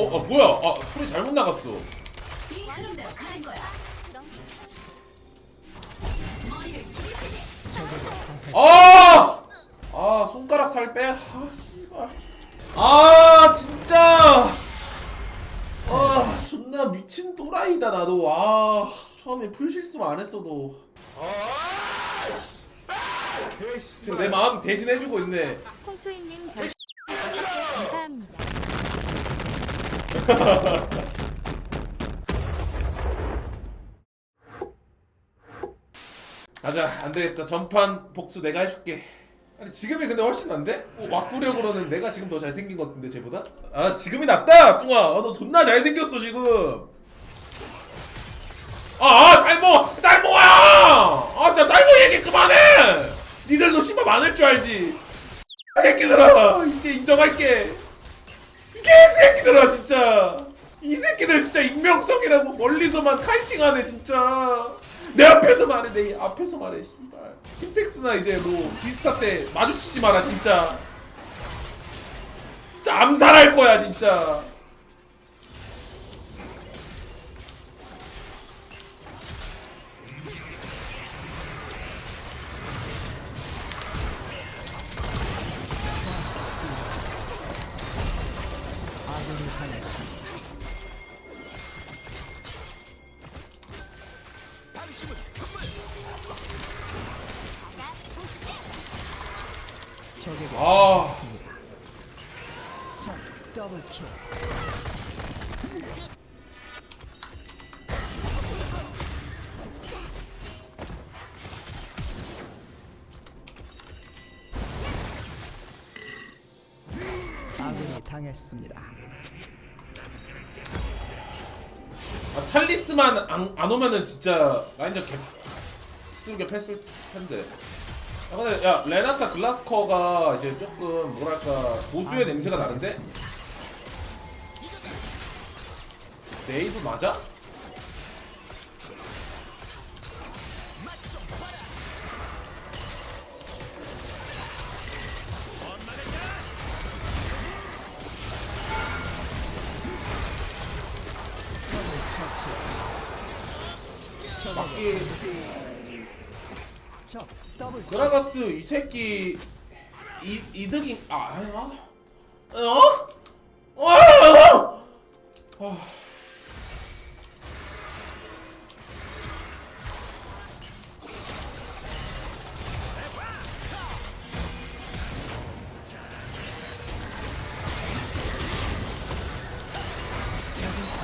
어, 아 뭐야? 아 소리 잘못 나갔어. 아! 아 손가락 살 빼. 아 씨발. 아 진짜. 아 존나 미친 또라이다 나도. 아 처음에 풀 실수만 안 했어도. 지금 내 마음 대신 해주고 있네. 홍초인님 별 감사합니다. 가자 안 되겠다 전판 복수 내가 해줄게. 아니 지금이 근데 훨씬 난데? 어, 왁구력으로는 내가 지금 더 잘생긴 것 같은데 쟤보다? 아 지금이 낫다 뚱아. 아, 너 존나 잘생겼어 지금. 아, 아 딸모 딸모야! 아 진짜 딸모 얘기 그만해! 니들도 씨발 많을 줄 알지. 이 새끼들아 이제 인정할게. 이 개새끼들아 진짜. 이 새끼들 진짜 익명성이라고 멀리서만 카이팅하네 진짜. 내 앞에서 말해 내 앞에서 말해 씨발. 킨텍스나 이제 뭐 디스타 때 마주치지 마라 진짜. 진짜 암살할 거야 진짜 아 아군이 당했습니다. 아, 탈리스만 안, 안 오면은 진짜 라인전 개 쓰게 패을 텐데. 야, 근데 야 레나타 글라스커가 이제 조금 뭐랄까 고수의 냄새가 나는데. 네이브 맞아? 더블 그라가스 이 새끼 이 이득이 아 아니야 어? 어? 아.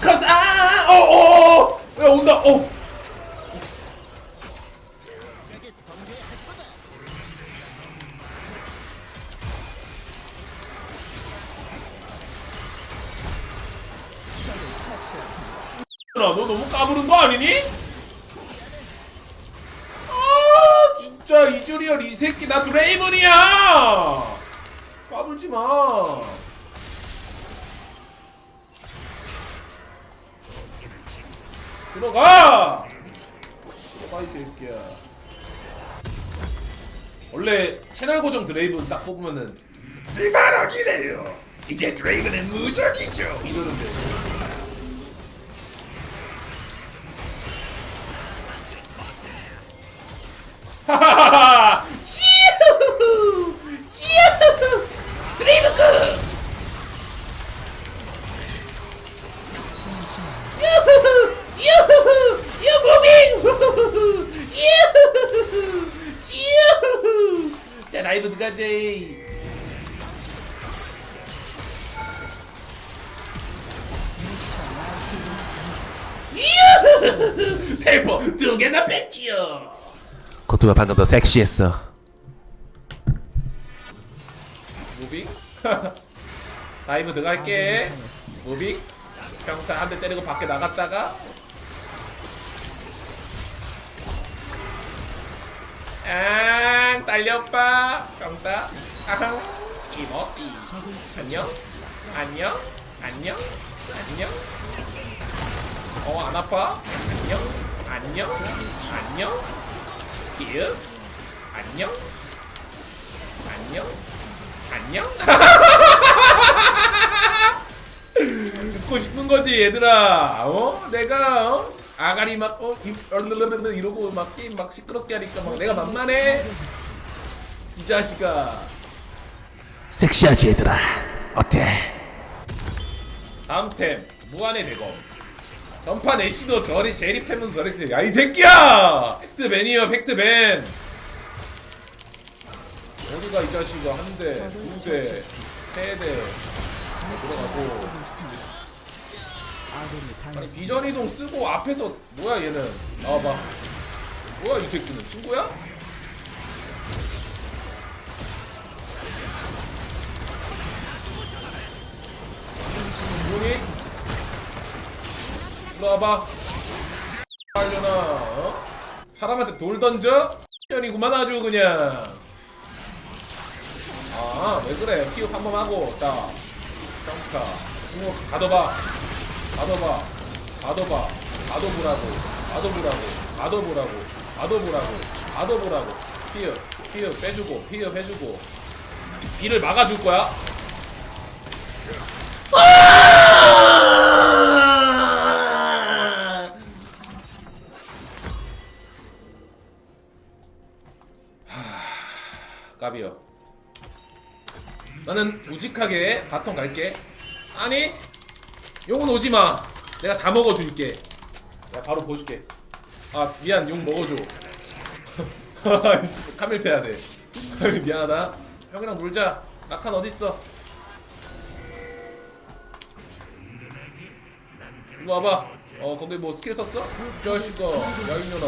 가자! 어어! 야 온다! 어! 이즈리얼 이 새끼 나 드레이븐이야! 까불지 마. 들어가! 들어가 이 새끼야. 원래 채널 고정 드레이븐 딱 뽑으면은 네가 기네요. 이제 드레이븐은 무적이죠. 이러는데 하하하하! 들어가지 유후! 대포 두 개나 뺐지요 고투가 방금 더 섹시했어. 무빙? 다이브 들어갈게 무빙? 평타 한 대 때리고 밖에 나갔다가 앙 딸려빠 평타 아항 이모띠 안녕. 안녕. 안녕. 안녕. 어 안 아파? 안녕. 안녕. 안녕. 예 안녕. 안녕. 안녕. 듣고 싶은 거지 얘들아. 어? 내가 어? 아가리 막 어? 이러고 막 게임 막 시끄럽게 하니까 막 내가 만만해 이 자식아. 섹시하지 얘들아. 어때? 다음 템 무한의 대검. 전판 애쉬도 저리 제리패면서 저랬지 야이 새끼야! 팩트벤이요 팩트벤 어디가 이 자식아 한 대 두 대 세 대. 들어가고. 아군이 아니 당했습니다. 비전 이동 쓰고 앞에서 뭐야 얘는? 나와봐. 뭐야 이 새끼는? 친구야? 뭐니? 일로 와봐. 하려나 어? 사람한테 돌 던져? 년이구만 아주 그냥. 아 왜 그래? 피우 한번 하고 딱 점프카 이거 가둬봐. 가둬봐. 가둬봐. 가둬보라고. 가둬보라고. 가둬보라고. 가둬보라고. 가둬보라고. 피어 피어 빼주고 피어 해주고. 이를 막아줄 거야 하, 까비요 나는 우직하게 바텀 갈게 아니 용은 오지 마. 내가 다 먹어줄게. 내가 바로 보여줄게. 아 미안 용 먹어줘. 카밀 패야 돼. 미안하다. 형이랑 놀자. 어디 있어? 이거 와봐. 어 거기 뭐 스킬 썼어? 이 자식아, 야 이년아.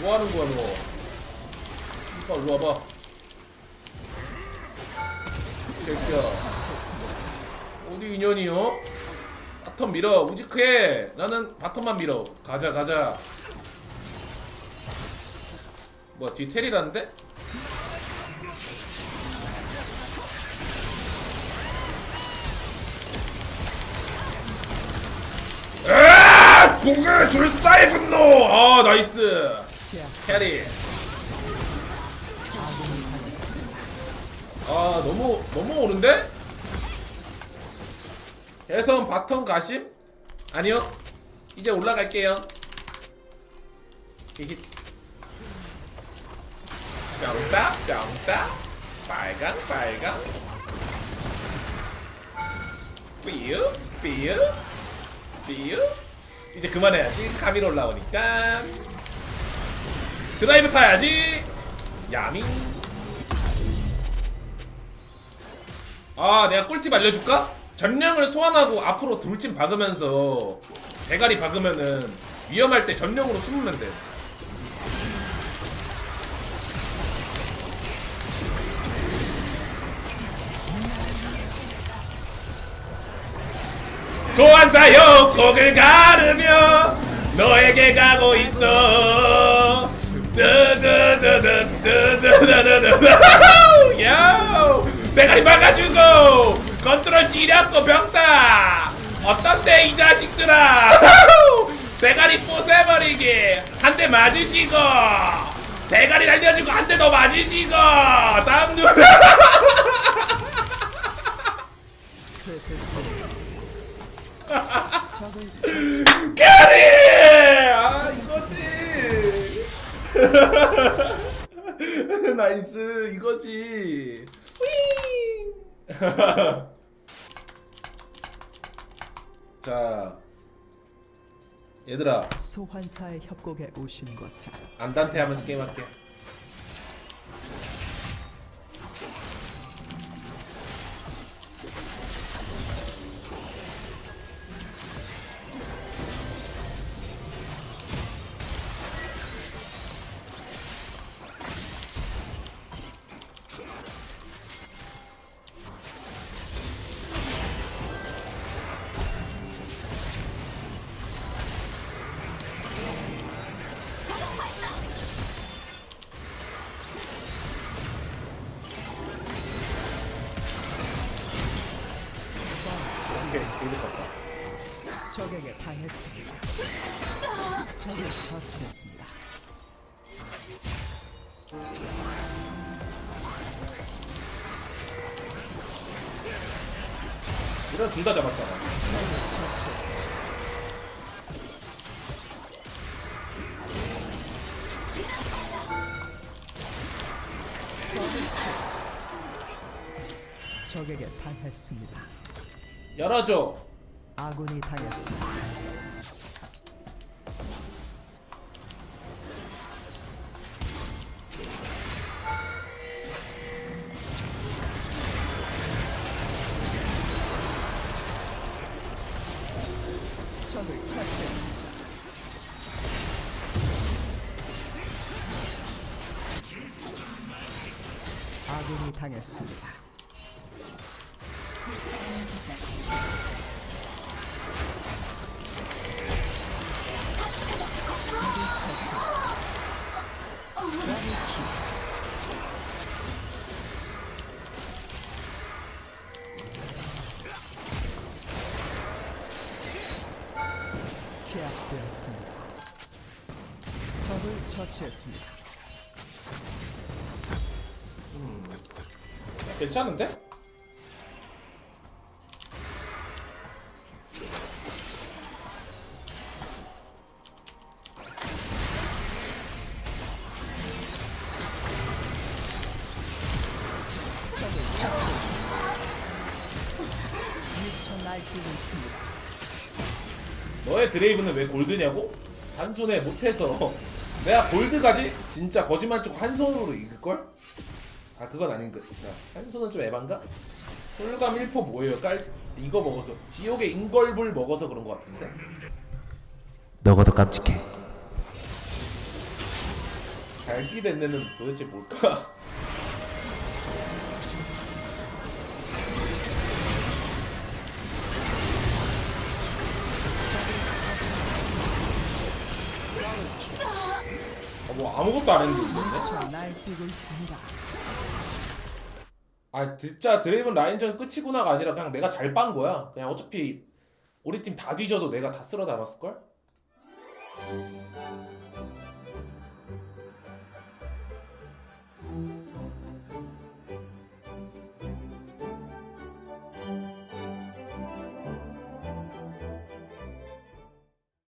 뭐 하는 거야 너? 이봐 일로 와봐. 이 자식아. 어디 인연이요? 바텀 밀어 우지크해 나는 바텀만 밀어 가자 가자 뭐야 뒤 텔이라는데? 아! 공을 줄사의 분노! 아 나이스 캐리 아 너무 너무 오른데? 개선 바텀 가심? 아니요. 이제 올라갈게요. 히히. 뿅따 뿅따. 빨강 빨강. 삐유 삐유 삐유. 이제 그만해야지. 카밀 올라오니까. 드라이브 타야지. 야밍 아 내가 꿀팁 알려줄까? 전령을 소환하고 앞으로 돌진 박으면서 대가리 박으면은 위험할 때 전령으로 숨으면 돼 소환사여 곡을 가르며 너에게 가고 있어 드드드드드드드드드 야 대가리 막아주고 컨트롤 찌렸고 병다 어떤데 이 자식들아 대가리 부숴버리기 한 대 맞으시고 대가리 날려주고 한 대 더 맞으시고 다음 누 캐리! 아 이거지. 나이스 이거지. 휘. 자, 얘들아 소환사의 협곡에 오신 것을 안단테 하면서 게임할게. 적에게 당했습니다. 적을 처치했습니다. 이런 둘 다 잡았잖아. 적에게 당했습니다. 열어줘. 아군이 당했습니다. 아군이 당했습니다. 제압되었습니다. 적을 처치했습니다. 괜찮은데? 미쳐 날뛰고 있습니다. 너의 드레이브는 왜 골드냐고? 한 손에 못해서 내가 골드 가지? 진짜 거짓말 치고 한 손으로 이길걸? 아 그건 아닌 것 한 손은 좀 에반가? 훌감 1포 뭐예요? 깔 이거 먹어서 지옥의 인걸불 먹어서 그런 것 같은데 너가 더 깜찍해. 갈기 댄내는 도대체 뭘까? 아, 뭐 아무것도 안 했는데 있습니다. 아 진짜 드레이븐 라인전 끝이구나가 아니라 그냥 내가 잘 빤 거야 그냥 어차피 우리 팀 다 뒤져도 내가 다 쓸어 담았을걸?